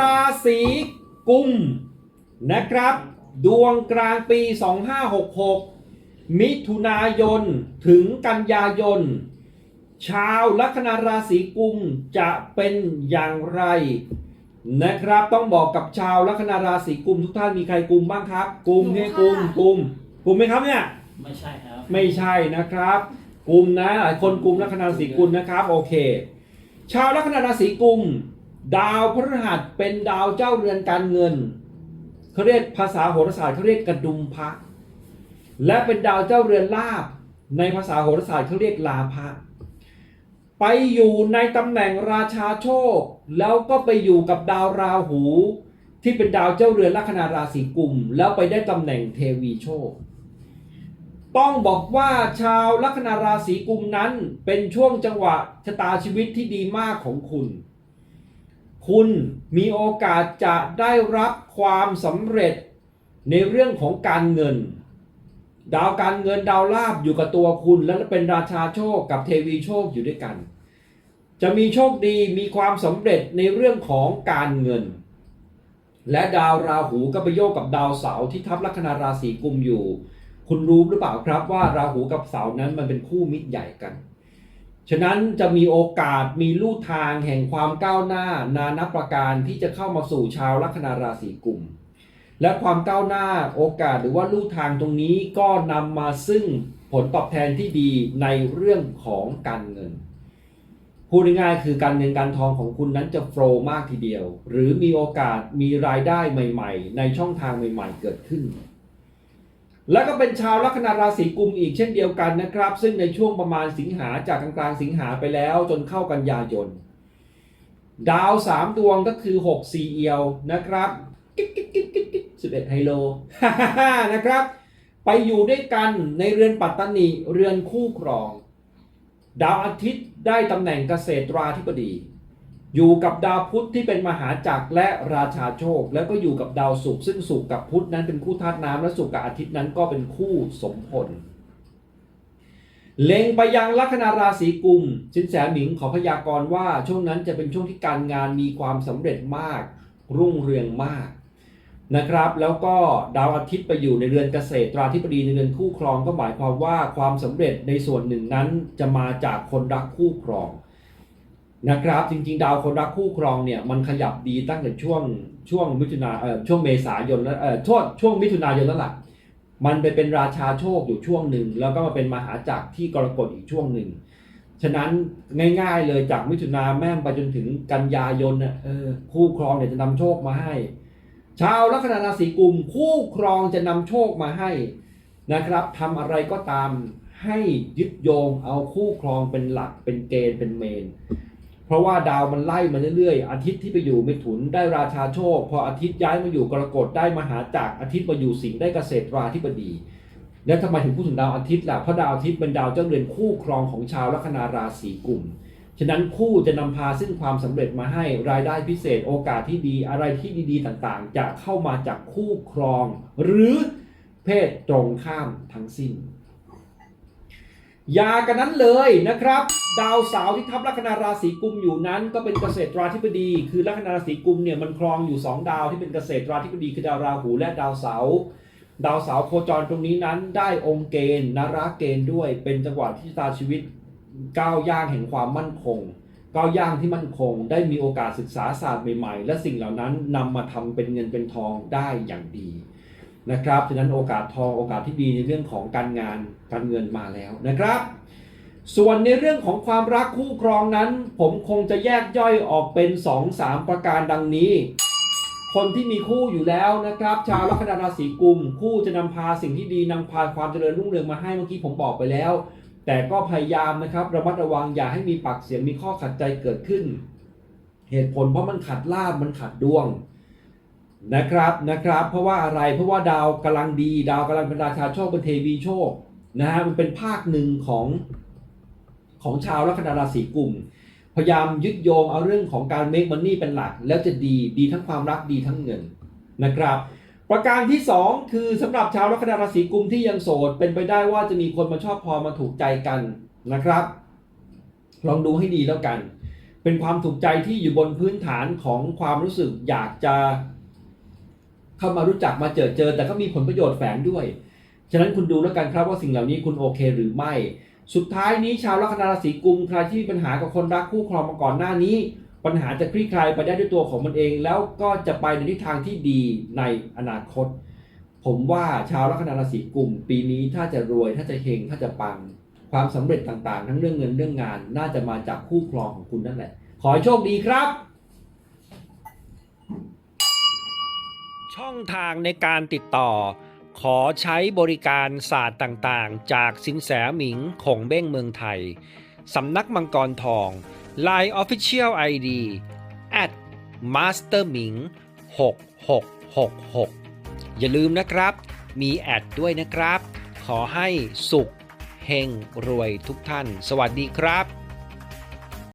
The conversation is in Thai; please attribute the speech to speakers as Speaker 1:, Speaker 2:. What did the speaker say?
Speaker 1: ลัคนาราศีกุมนะครับ ดวงกลางปี 2566 มิถุนายนถึงกันยายน ชาวลัคนาราศีกุมจะเป็นอย่างไร นะครับต้องบอกกับชาวลัคนาราศีกุมทุกท่านมีใครกุมบ้างครับ กุมเนี่ยกุมกุมกุมไหมครับเนี่ย
Speaker 2: ไม่ใช่ครับ
Speaker 1: ไม่ใช่นะครับกลุ่มนะหลายคนกลุ่มลัคนาราศีกุมนะครับโอเค ชาวลัคนาราศีกุม ดาวพฤหัสเป็นดาวเจ้าเรือนการเงินเขาเรียกภาษาโหราศาสตร์เขาเรียกกระดุมพระและเป็นดาวเจ้าเรือนลาบ ในภาษาโหราศาสตร์เขาเรียกลาภะไปอยู่ในตำแหน่งราชาโชค แล้วก็ไปอยู่กับดาวราหู ที่เป็นดาวเจ้าเรือนลัคนาราศีกุม แล้วไปได้ตำแหน่งเทวีโชค ต้องบอกว่าชาวลัคนาราศีกุมนั้นเป็นช่วงจังหวะชะตาชีวิตที่ดีมากของคุณ คุณมีโอกาสจะได้รับความสำเร็จในเรื่องของการเงิน ดาวการเงินดาวลาบอยู่กับตัวคุณ และเป็นราชาโชคกับเทวีโชคอยู่ด้วยกัน จะมีโชคดีมีความสำเร็จในเรื่องของการเงิน และดาวราหูก็ไปโยกกับดาวเสาที่ทับลัคนาราศีกุมอยู่ คุณรู้หรือเปล่าครับว่าราหูกับเสานั้นมันเป็นคู่มิตรใหญ่กัน ฉะนั้นจะมีโอกาสมีลู่ทางแห่งความก้าวหน้านานับประการที่จะเข้ามาสู่ชาวลัคนาราศีกุม และความก้าวหน้าโอกาสหรือว่าลู่ทางตรงนี้ก็นำมาซึ่งผลตอบแทนที่ดีในเรื่องของการเงินพูดง่ายๆคือการเงินการทองของคุณนั้นจะโฟล์มากทีเดียว หรือมีโอกาสมีรายได้ใหม่ ๆ ในช่องทางใหม่ ๆ เกิดขึ้น แล้วก็เป็นชาวลัคนาราศีกุมอีกเช่นเดียวกันนะครับ ซึ่งในช่วงประมาณสิงหาจากกลางๆสิงหาไปแล้วจนเข้ากันยายน ดาวสามดวงก็คือ6สี่เอียวนะครับกิ๊กกิ๊กกิ๊กกิ๊กสิบเอ็ดไฮโลนะครับ ไปอยู่ด้วยกันในเรือนปัตตานีเรือนคู่ครอง ดาวอาทิตย์ได้ตำแหน่งเกษตราธิบดี อยู่กับดาวพุธที่เป็นมหาจักรและราชาโชค แล้วก็อยู่กับดาวศุกร์ซึ่งศุกร์กับพุธนั้นเป็นคู่ธาตุน้ำและศุกร์กับอาทิตย์นั้นก็เป็นคู่สมพลเล็งไปยังลัคนาราศีกุมสินแสหมิงขอพยากรณ์ว่าช่วงนั้นจะเป็นช่วงที่การงานมีความสำเร็จมาก รุ่งเรืองมากนะครับ แล้วก็ดาวอาทิตย์ไปอยู่ในเรือนเกษตราธิบดีในเรือนคู่ครองก็หมายความว่าความสำเร็จในส่วนหนึ่งนั้นจะมาจากคนรักคู่ครอง นะครับ จริง ๆ ดาวคนรักคู่ครองเนี่ยมันขยับดีตั้งแต่ช่วงช่วงมิถุนาเอ่อช่วงเมษายนแล้วเอ่อช่วงช่วงมิถุนายนแล้วล่ะมันไปเป็นราชาโชคอยู่ช่วงหนึ่ง แล้วก็มาเป็นมหาจักรที่กรกฎอีกช่วงหนึ่ง ฉะนั้นง่ายๆเลยจากมิถุนาแม่งไปจนถึงกันยายนเนี่ยคู่ครองเนี่ยจะนำโชคมาให้ ชาวลัคนาราศีกุมคู่ครองจะนำโชคมาให้นะครับทำอะไรก็ตามให้ยึดโยงเอาคู่ครองเป็นหลักเป็นเกณฑ์เป็นเมน เพราะว่าดาวมันไล่มาเรื่อยๆ อาทิตย์ที่ไปอยู่มิถุนได้ราชาโชค พออาทิตย์ย้ายมาอยู่กรกฎได้มหาจักรอาทิตย์มาอยู่สิงห์ได้เกษตรราธิบดี แล้วทำไมถึงพูดถึงดาวอาทิตย์ล่ะเพราะดาวอาทิตย์เป็นดาวเจ้าเรือนคู่ครองของชาวลัคนาราศีกุมฉะนั้นคู่จะนำพาซึ่งความสำเร็จมาให้รายได้พิเศษโอกาสที่ดีอะไรที่ดีๆ ต่างๆ จะเข้ามาจากคู่ครอง หรือเพศตรงข้ามทั้งสิ้นอยากันนั้นเลยนะครับ ดาวเสาร์ที่ทับลัคนาราศีกุมอยู่นั้น ก็เป็นเกษตราธิบดี คือลัคนาราศีกุมเนี่ยมันครองอยู่ 2 ดาวที่เป็นเกษตราธิบดีคือดาวราหูและดาวเสาร์ดาวเสาร์โคจรตรงนี้นั้นได้องค์เกณฑ์นาราเกณฑ์ด้วย เป็นจังหวะที่ตาชีวิตก้าวย่างแห่งความมั่นคงก้าวย่างที่มั่นคง ได้มีโอกาสศึกษาศาสตร์ใหม่ๆ และสิ่งเหล่านั้นนำมาทำเป็นเงินเป็นทองได้อย่างดีนะครับฉะนั้นโอกาสทองโอกาสที่ดีในเรื่องของการงานการเงินมาแล้วนะครับ ส่วนในเรื่องของความรักคู่ครองนั้น ผมคงจะแยกย่อยออกเป็น 2-3 ประการดังนี้ คนที่มีคู่อยู่แล้วนะครับ ชาวลัคนาราศีกุม คู่จะนำพาสิ่งที่ดีนำพาความเจริญรุ่งเรืองมาให้เมื่อกี้ผมบอกไปแล้ว แต่ก็พยายามนะครับระมัดระวังอย่าให้มีปากเสียงมีข้อขัดใจเกิดขึ้น เหตุผลเพราะมันขัดลาบมันขัดดวงนะครับนะครับ เพราะว่าอะไรเพราะว่าดาวกำลังดี ดาวกำลังเป็นราชาโชคเป็นเทวีโชคนะฮะมันเป็นภาคหนึ่งของ ของชาวลัคนาราศีกุมพยายามยึดโยงเอาเรื่องของการเมคมันนี่เป็นหลัก แล้วจะดีดีทั้งความรักดีทั้งเงินนะครับ ประการที่ 2 คือสำหรับชาวลัคนาราศีกุมที่ยังโสด เป็นไปได้ว่าจะมีคนมาชอบพอมาถูกใจกันนะครับ ลองดูให้ดีแล้วกัน เป็นความถูกใจที่อยู่บนพื้นฐานของความรู้สึกอยากจะ เข้ามารู้จักมาเจอเจอ แต่ก็มีผลประโยชน์แฝงด้วย ฉะนั้นคุณดูแล้วกันครับว่าสิ่งเหล่านี้คุณโอเคหรือไม่ สุดท้ายนี้ชาวลัคนาราศีกุมใครที่มีปัญหากับคนรักคู่ครองมาก่อนหน้านี้ ปัญหาจะคลี่คลายไปได้ด้วยตัวของมันเอง แล้วก็จะไปในทิศทางที่ดีในอนาคต ผมว่าชาวลัคนาราศีกุมปีนี้ถ้าจะรวยถ้าจะเฮงถ้าจะปัง ความสำเร็จต่างๆ ทั้งเรื่องเงินเรื่องงาน น่าจะมาจากคู่ครองของคุณนั่นแหละ ขอให้โชคดีครับ ช่องทางในการติดต่อ ขอใช้บริการศาสตร์ต่างๆ จากสินแสหมิงคงเบ้งเมืองไทย สำนักมังกรทอง Line Official ID at master หมิง6666 อย่าลืมนะครับ มีแอดด้วยนะครับ ขอให้สุขเฮงรวยทุกท่าน สวัสดีครับ